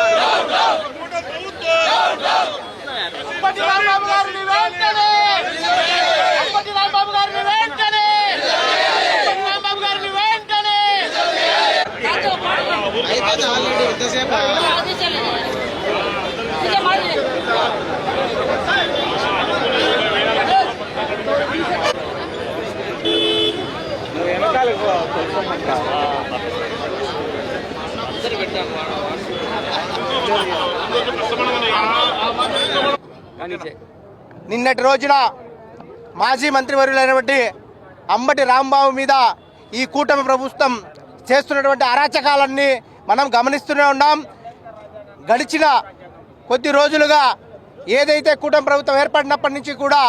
ఎంతసేపు కూట ప్రభుత్వం అప్పటి రాంబాబు గారిని వెంటనే అప్పటి రాంబాబు గారిని వెంటనే అప్పటి రాంబాబు గారిని వెంటనే నిన్నటి రోజున మాజీ మంత్రివర్యులైనటువంటి అంబటి రాంబాబు మీద ఈ కూటమి ప్రభుత్వం చేస్తున్నటువంటి అరాచకాలన్నీ మనం గమనిస్తూనే ఉన్నాం. గడిచిన కొద్ది రోజులుగా ఏదైతే కూటమి ప్రభుత్వం ఏర్పడినప్పటి నుంచి కూడా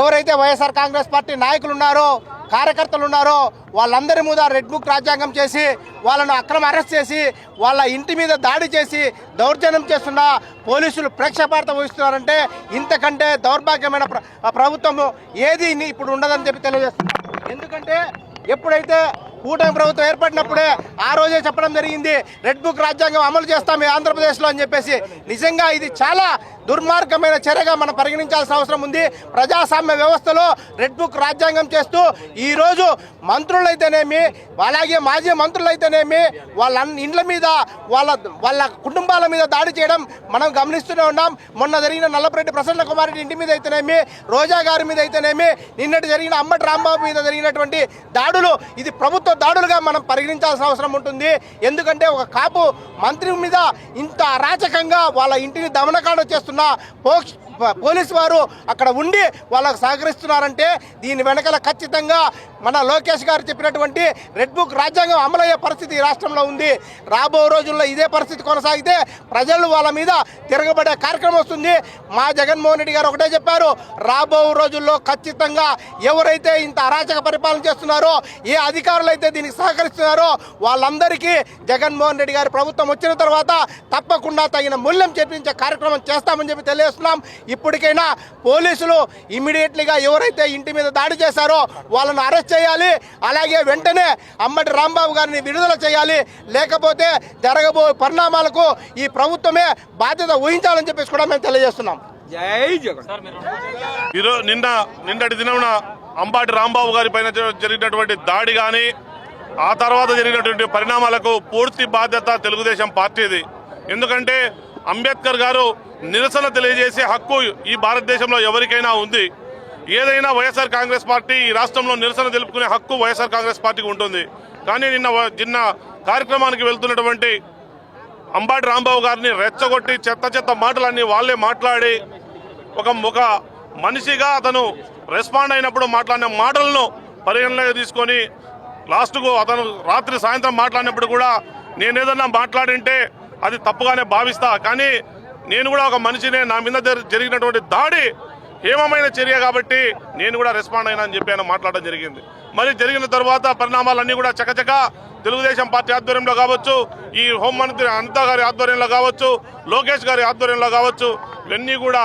ఎవరైతే వైఎస్ఆర్ కాంగ్రెస్ పార్టీ నాయకులు ఉన్నారో కార్యకర్తలు ఉన్నారో వాళ్ళందరి మీద రెడ్ బుక్ రాజ్యాంగం చేసి వాళ్ళను అక్రమ అరెస్ట్ చేసి వాళ్ళ ఇంటి మీద దాడి చేసి దౌర్జన్యం చేస్తున్న పోలీసులు ప్రేక్షపార్త వహిస్తున్నారంటే ఇంతకంటే దౌర్భాగ్యమైన ప్ర ప్రభుత్వం ఏది ఇప్పుడు ఉండదని చెప్పి తెలియజేస్తున్నారు. ఎందుకంటే ఎప్పుడైతే కూటమి ప్రభుత్వం ఏర్పడినప్పుడే ఆ రోజే చెప్పడం జరిగింది రెడ్ బుక్ రాజ్యాంగం అమలు చేస్తాం ఆంధ్రప్రదేశ్లో అని చెప్పేసి. నిజంగా ఇది చాలా దుర్మార్గమైన చర్యగా మనం పరిగణించాల్సిన అవసరం ఉంది. ప్రజాస్వామ్య వ్యవస్థలో రెడ్ బుక్ రాజ్యాంగం చేస్తూ ఈరోజు మంత్రులైతేనేమి అలాగే మాజీ మంత్రులైతేనేమి వాళ్ళ ఇండ్ల మీద వాళ్ళ వాళ్ళ కుటుంబాల మీద దాడి చేయడం మనం గమనిస్తూనే ఉన్నాం. మొన్న జరిగిన నల్లపరెడ్డి ప్రసన్న కుమారుడి ఇంటి మీద అయితేనేమి రోజా గారి మీద అయితేనేమి నిన్నటి జరిగిన అమ్మటి రాంబాబు మీద జరిగినటువంటి దాడులు ఇది ప్రభుత్వ దాడులుగా మనం పరిగణించాల్సిన అవసరం ఉంటుంది. ఎందుకంటే ఒక కాపు మంత్రి మీద ఇంత అరాచకంగా వాళ్ళ ఇంటిని దమనకాండ చేస్తున్న না పోలీసు వారు అక్కడ ఉండి వాళ్ళకు సహకరిస్తున్నారంటే దీని వెనకాల ఖచ్చితంగా మన లోకేష్ గారు చెప్పినటువంటి రెడ్ బుక్ రాజ్యాంగం అమలయ్యే పరిస్థితి ఈ రాష్ట్రంలో ఉంది. రాబో రోజుల్లో ఇదే పరిస్థితి కొనసాగితే ప్రజలు వాళ్ళ మీద తిరగబడే కార్యక్రమం వస్తుంది. మా జగన్మోహన్ రెడ్డి గారు ఒకటే చెప్పారు రాబో రోజుల్లో ఖచ్చితంగా ఎవరైతే ఇంత అరాచక పరిపాలన చేస్తున్నారో ఏ అధికారులు అయితే దీనికి సహకరిస్తున్నారో వాళ్ళందరికీ జగన్మోహన్ రెడ్డి గారి ప్రభుత్వం వచ్చిన తర్వాత తప్పకుండా తగిన మూల్యం చెప్పించే కార్యక్రమం చేస్తామని చెప్పి తెలియజేస్తున్నాం. ఇప్పటికైనా పోలీసులు ఇమీడియట్లీగా ఎవరైతే ఇంటి మీద దాడి చేశారో వాళ్ళను అరెస్ట్ చేయాలి. అలాగే వెంటనే అమ్మటి రాంబాబు గారిని విడుదల చేయాలి. లేకపోతే జరగబో పరిణామాలకు ఈ ప్రభుత్వమే బాధ్యత వహించాలని చెప్పేసి కూడా మేము తెలియజేస్తున్నాం. ఈరోజు నిన్న నిన్నటి దినమున అంబాటి రాంబాబు గారి పైన జ- జరిగినటువంటి దాడి కానీ ఆ తర్వాత జరిగినటువంటి పరిణామాలకు పూర్తి బాధ్యత తెలుగుదేశం పార్టీది. ఎందుకంటే అంబేద్కర్ గారు నిరసన తెలియజేసే హక్కు ఈ భారతదేశంలో ఎవరికైనా ఉంది. ఏదైనా వైఎస్ఆర్ కాంగ్రెస్ పార్టీ ఈ రాష్ట్రంలో నిరసన తెలుపుకునే హక్కు వైఎస్ఆర్ కాంగ్రెస్ పార్టీకి ఉంటుంది. కానీ నిన్న వ- నిన్న కార్యక్రమానికి వెళ్తున్నటువంటి అంబాటి రాంబాబు గారిని రెచ్చగొట్టి చెత్త చెత్త మాటలన్నీ వాళ్ళే మాట్లాడి ఒక ఒక మనిషిగా అతను రెస్పాండ్ అయినప్పుడు మాట్లాడిన మాటలను పరిగణలోకి తీసుకొని లాస్ట్కు అతను రాత్రి సాయంత్రం మాట్లాడినప్పుడు కూడా నేనేదన్నా మాట్లాడింటే అది తప్పుగానే భావిస్తా. కానీ నేను కూడా ఒక మనిషినే నా మీద జరిగినటువంటి దాడి హేమమైన చర్య కాబట్టి నేను కూడా రెస్పాండ్ అయినా అని చెప్పి ఆయన మాట్లాడడం జరిగింది. మరి జరిగిన తర్వాత పరిణామాలన్నీ కూడా చకచక తెలుగుదేశం పార్టీ ఆధ్వర్యంలో కావచ్చు ఈ హోంమంత్రి అనిత గారి ఆధ్వర్యంలో కావచ్చు లోకేష్ గారి ఆధ్వర్యంలో కావచ్చు ఇవన్నీ కూడా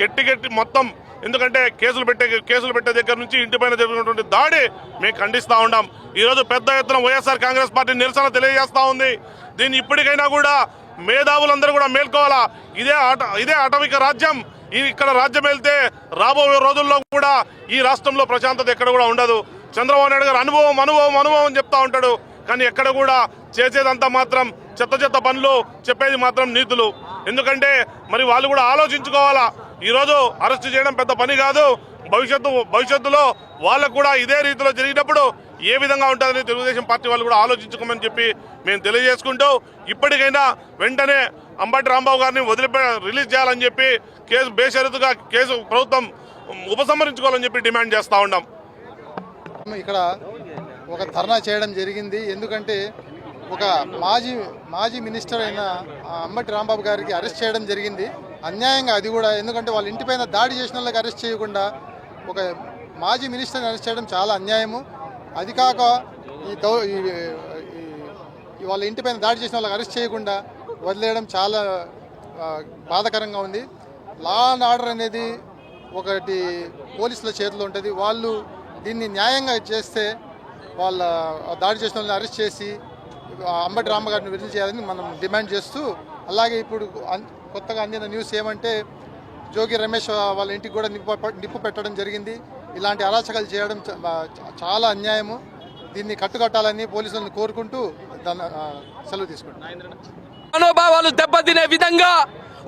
గట్టి గట్టి మొత్తం ఎందుకంటే కేసులు పెట్టే కేసులు పెట్టే దగ్గర నుంచి ఇంటిపైన జరిగినటువంటి దాడి మేము ఖండిస్తూ ఉన్నాం ఈ రోజు పెద్ద ఎత్తున వైఎస్ఆర్ కాంగ్రెస్ పార్టీ నిరసన తెలియజేస్తా ఉంది. దీన్ని ఇప్పటికైనా కూడా మేధావులందరూ కూడా మేల్కోవాలా? ఇదే అట ఇదే అటవిక రాజ్యం. ఈ ఇక్కడ రాజ్యం వెళ్తే రాబోయే రోజుల్లో కూడా ఈ రాష్ట్రంలో ప్రశాంతత ఎక్కడ కూడా ఉండదు. చంద్రబాబు నాయుడు గారు అనుభవం అనుభవం అనుభవం అని చెప్తా ఉంటాడు. కానీ ఎక్కడ కూడా చేసేదంతా మాత్రం చెత్త చెత్త పనులు చెప్పేది మాత్రం నీతులు. ఎందుకంటే మరి వాళ్ళు కూడా ఆలోచించుకోవాలా? ఈరోజు అరెస్ట్ చేయడం పెద్ద పని కాదు. భవిష్యత్తు భవిష్యత్తులో వాళ్ళకు కూడా ఇదే రీతిలో జరిగినప్పుడు ఏ విధంగా ఉంటుందని తెలుగుదేశం పార్టీ వాళ్ళు కూడా ఆలోచించుకోమని చెప్పి మేము తెలియజేసుకుంటూ ఇప్పటికైనా వెంటనే అంబటి రాంబాబు గారిని వదిలిపె రిలీజ్ చేయాలని చెప్పి కేసు బేషరతుగా కేసు ప్రభుత్వం ఉపసంహరించుకోవాలని చెప్పి డిమాండ్ చేస్తూ ఉన్నాం. ఇక్కడ ఒక ధర్నా చేయడం జరిగింది. ఎందుకంటే ఒక మాజీ మాజీ మినిస్టర్ అయిన అంబటి రాంబాబు గారికి అరెస్ట్ చేయడం జరిగింది. అన్యాయంగా అది కూడా. ఎందుకంటే వాళ్ళ ఇంటిపైన దాడి చేసిన వాళ్ళకి అరెస్ట్ చేయకుండా ఒక మాజీ మినిస్టర్ని అరెస్ట్ చేయడం చాలా అన్యాయము. అది కాక ఈ దౌ ఈ వాళ్ళ ఇంటిపైన దాడి చేసిన వాళ్ళకి అరెస్ట్ చేయకుండా వదిలేయడం చాలా బాధకరంగా బాధాకరంగా ఉంది. లా అండ్ ఆర్డర్ అనేది ఒకటి పోలీసుల చేతిలో ఉంటుంది. వాళ్ళు దీన్ని న్యాయంగా చేస్తే వాళ్ళ దాడి చేసిన వాళ్ళని అరెస్ట్ చేసి అంబటి రామగారిని విడుదల చేయాలని మనం డిమాండ్ చేస్తూ అలాగే ఇప్పుడు కొత్తగా అందిన న్యూస్ ఏమంటే జోగి రమేష్ వాళ్ళ ఇంటికి కూడా నిప్పు నిప్పు పెట్టడం జరిగింది. ఇలాంటి అరాచకాలు చేయడం చాలా అన్యాయము. దీన్ని కట్టుకట్టాలని పోలీసులను కోరుకుంటూ సెలవు తీసుకుంటున్నాను మనోభావాలు దెబ్బతినే విధంగా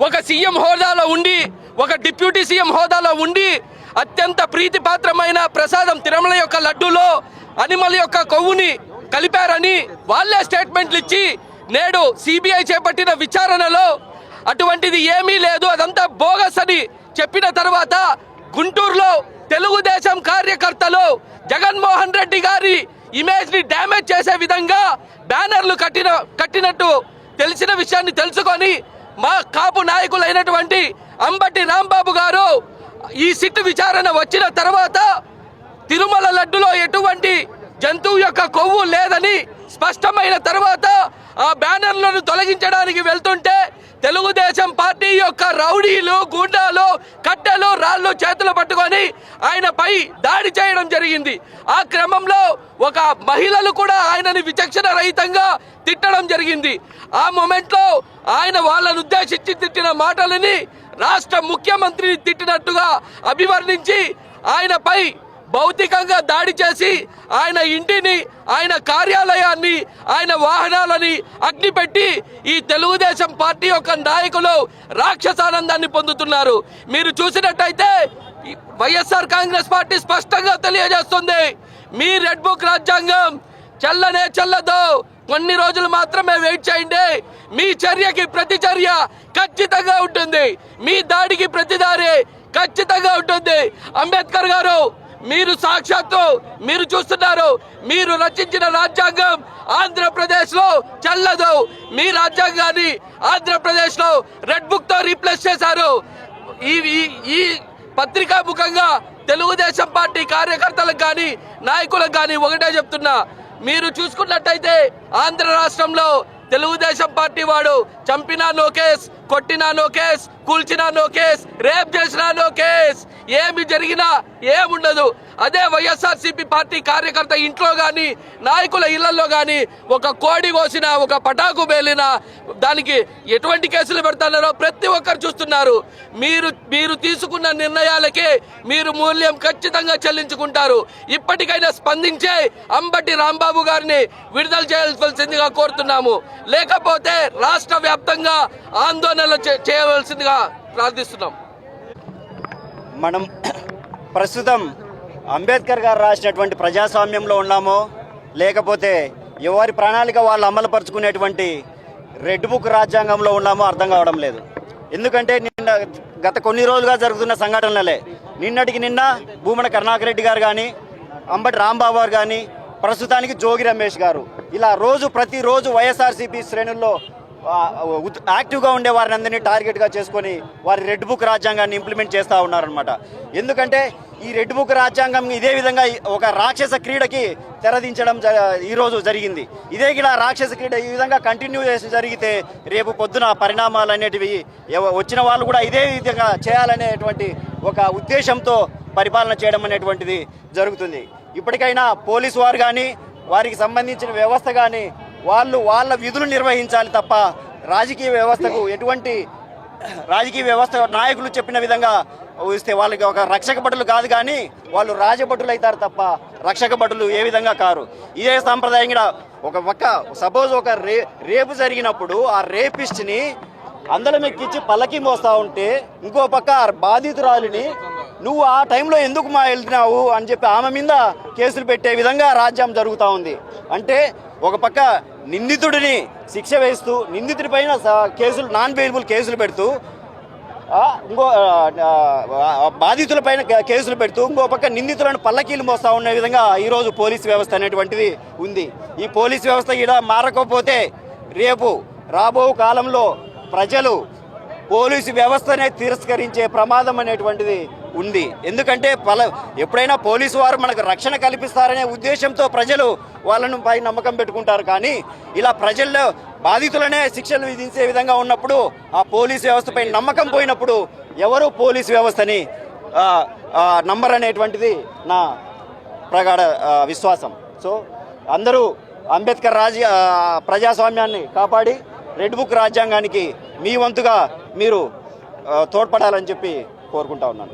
ఒక సీఎం హోదాలో ఉండి ఒక డిప్యూటీ సీఎం హోదాలో ఉండి అత్యంత ప్రీతిపాత్రమైన ప్రసాదం తిరుమల యొక్క లడ్డూలో అనిమల్ యొక్క కొవ్వుని కలిపారని వాళ్ళే స్టేట్మెంట్లు ఇచ్చి నేడు సిబిఐ చేపట్టిన విచారణలో అటువంటిది ఏమీ లేదు. అదంతా బోగస్ అని చెప్పిన తర్వాత గుంటూరులో తెలుగుదేశం కార్యకర్తలు జగన్మోహన్ రెడ్డి గారి ఇమేజ్ని డ్యామేజ్ చేసే విధంగా బ్యానర్లు కట్టిన కట్టినట్టు తెలిసిన విషయాన్ని తెలుసుకొని మా కాపు నాయకులైనటువంటి అంబటి రాంబాబు గారు ఈ సిట్ విచారణ వచ్చిన తర్వాత తిరుమల లడ్డులో ఎటువంటి జంతువు యొక్క కొవ్వు లేదని స్పష్టమైన తర్వాత ఆ బ్యానర్లను తొలగించడానికి వెళ్తుంటే తెలుగుదేశం పార్టీ యొక్క రౌడీలు గుండాలు కట్టెలు రాళ్ళు చేతులు పట్టుకొని ఆయనపై దాడి చేయడం జరిగింది. ఆ క్రమంలో ఒక మహిళలు కూడా ఆయనని విచక్షణ రహితంగా తిట్టడం జరిగింది. ఆ మొమెంట్లో ఆయన వాళ్ళను ఉద్దేశించి తిట్టిన మాటలని రాష్ట్ర ముఖ్యమంత్రిని తిట్టినట్టుగా అభివర్ణించి ఆయనపై భౌతికంగా దాడి చేసి ఆయన ఇంటిని ఆయన కార్యాలయాన్ని ఆయన వాహనాలని అగ్నిపెట్టి ఈ తెలుగుదేశం పార్టీ యొక్క నాయకులు రాక్షసానందాన్ని పొందుతున్నారు. మీరు చూసినట్టయితే వైఎస్ఆర్ కాంగ్రెస్ పార్టీ స్పష్టంగా తెలియజేస్తుంది. మీ రెడ్ బుక్ రాజ్యాంగం చల్లనే చల్లదు. కొన్ని రోజులు మాత్రమే వెయిట్ చేయండి. మీ చర్యకి ప్రతి చర్య ఖచ్చితంగా ఉంటుంది. మీ దాడికి ప్రతి దారి ఖచ్చితంగా ఉంటుంది. అంబేద్కర్ గారు మీరు సాక్షాత్తు మీరు చూస్తున్నారు మీరు రచించిన రాజ్యాంగం ఆంధ్రప్రదేశ్లో చెల్లదు. మీ రాజ్యాంగాన్ని ఆంధ్రప్రదేశ్లో రెడ్ బుక్తో రీప్లేస్ చేశారు. ఈ ఈ- పత్రికా ముఖంగా తెలుగుదేశం పార్టీ కార్యకర్తలకు కానీ నాయకులకు కానీ ఒకటే చెప్తున్నా. మీరు చూసుకున్నట్టయితే ఆంధ్ర రాష్ట్రంలో తెలుగుదేశం పార్టీ వాడు చంపినా నో కేస్ కొట్టినా నో కేస్ కూల్చినా నో కేస్ రేప్ చేసినా నో కేస్. ఏమి జరిగినా ఏముండదు. అదే వైఎస్ఆర్సీపీ పార్టీ కార్యకర్త ఇంట్లో కానీ నాయకుల ఇళ్ళలో కానీ ఒక కోడి కోసినా ఒక పటాకు పేలినా దానికి ఎటువంటి కేసులు పెడతారో ప్రతి ఒక్కరు చూస్తున్నారు. మీరు మీరు తీసుకున్న నిర్ణయాలకే మీరు మూల్యం ఖచ్చితంగా చెల్లించుకుంటారు. ఇప్పటికైనా స్పందించే అంబటి రాంబాబు గారిని విడుదల చేయవలసిందిగా కోరుతున్నాము. లేకపోతే రాష్ట్ర వ్యాప్తంగా ఆందోళనలు చే- చేయవలసిందిగా ప్రార్థిస్తున్నాం. మనం ప్రస్తుతం అంబేద్కర్ గారు రాసినటువంటి ప్రజాస్వామ్యంలో ఉన్నామో లేకపోతే ఎవరి ప్రణాళిక వాళ్ళు అమలుపరుచుకునేటువంటి రెడ్ బుక్ రాజ్యాంగంలో ఉన్నామో అర్థం కావడం లేదు. ఎందుకంటే నిన్న గత కొన్ని రోజులుగా జరుగుతున్న సంఘటనలే. నిన్నటికి నిన్న భూమన కరుణాకర్ రెడ్డి గారు కానీ అంబటి రాంబాబు గారు కానీ ప్రస్తుతానికి జోగి రమేష్ గారు ఇలా రోజు ప్రతిరోజు వైఎస్ఆర్సీపీ శ్రేణుల్లో యాక్టివ్గా ఉండే వారిని అందరినీ టార్గెట్గా చేసుకొని వారి రెడ్ బుక్ రాజ్యాంగాన్ని ఇంప్లిమెంట్ చేస్తూ ఉన్నారనమాట ఎందుకంటే ఈ రెడ్ బుక్ రాజ్యాంగం ఇదే విధంగా ఒక రాక్షస క్రీడకి తెరదించడం జ- ఈరోజు జరిగింది. ఇదే ఇలా రాక్షస క్రీడ ఈ విధంగా కంటిన్యూ చేసి జరిగితే రేపు పొద్దున పరిణామాలు అనేటివి వచ్చిన వాళ్ళు కూడా ఇదే విధంగా చేయాలనేటువంటి ఒక ఉద్దేశంతో పరిపాలన చేయడం అనేటువంటిది జరుగుతుంది. ఇప్పటికైనా పోలీసు వారు కానీ వారికి సంబంధించిన వ్యవస్థ కానీ వాళ్ళు వాళ్ళ విధులు నిర్వహించాలి తప్ప రాజకీయ వ్యవస్థకు ఎటువంటి రాజకీయ వ్యవస్థ నాయకులు చెప్పిన విధంగా ఇస్తే వాళ్ళకి ఒక రక్షక భటులు కాదు కానీ వాళ్ళు రాజభటులు అవుతారు తప్ప రక్షక భటులు ఏ విధంగా కారు. ఇదే సాంప్రదాయం కూడా ఒక పక్క సపోజ్ ఒక రే రేపు జరిగినప్పుడు ఆ రేపిస్ట్ని అందలం ఎక్కించి పల్లకి మోస్తా ఉంటే ఇంకో పక్క ఆ బాధితురాలిని నువ్వు ఆ టైంలో ఎందుకు మా వెళ్తున్నావు అని చెప్పి ఆమె మీద కేసులు పెట్టే విధంగా రాజ్యం జరుగుతూ ఉంది. అంటే ఒక పక్క నిందితుడిని శిక్ష వేస్తూ నిందితుడి పైన కేసులు నాన్ బెయిలబుల్ కేసులు పెడుతూ ఇంకో బాధితుల పైన కేసులు పెడుతూ ఇంకో పక్క నిందితులను పల్లకీలు మోస్తూ ఉన్న విధంగా ఈరోజు పోలీస్ వ్యవస్థ అనేటువంటిది ఉంది. ఈ పోలీస్ వ్యవస్థ ఇలా మారకపోతే రేపు రాబో కాలంలో ప్రజలు పోలీసు వ్యవస్థనే తిరస్కరించే ప్రమాదం అనేటువంటిది ఉంది. ఎందుకంటే పల ఎప్పుడైనా పోలీసు వారు మనకు రక్షణ కల్పిస్తారనే ఉద్దేశంతో ప్రజలు వాళ్ళను పై నమ్మకం పెట్టుకుంటారు. కానీ ఇలా ప్రజల్లో బాధితులనే శిక్షలు విధించే విధంగా ఉన్నప్పుడు ఆ పోలీసు వ్యవస్థపై నమ్మకం పోయినప్పుడు ఎవరు పోలీసు వ్యవస్థని నంబర్ అనేటువంటిది నా ప్రగాఢ విశ్వాసం. సో అందరూ అంబేద్కర్ రాజ ప్రజాస్వామ్యాన్ని కాపాడి రెడ్ బుక్ రాజ్యాంగానికి మీ వంతుగా మీరు తోడ్పడాలని చెప్పి కోరుకుంటా ఉన్నాను.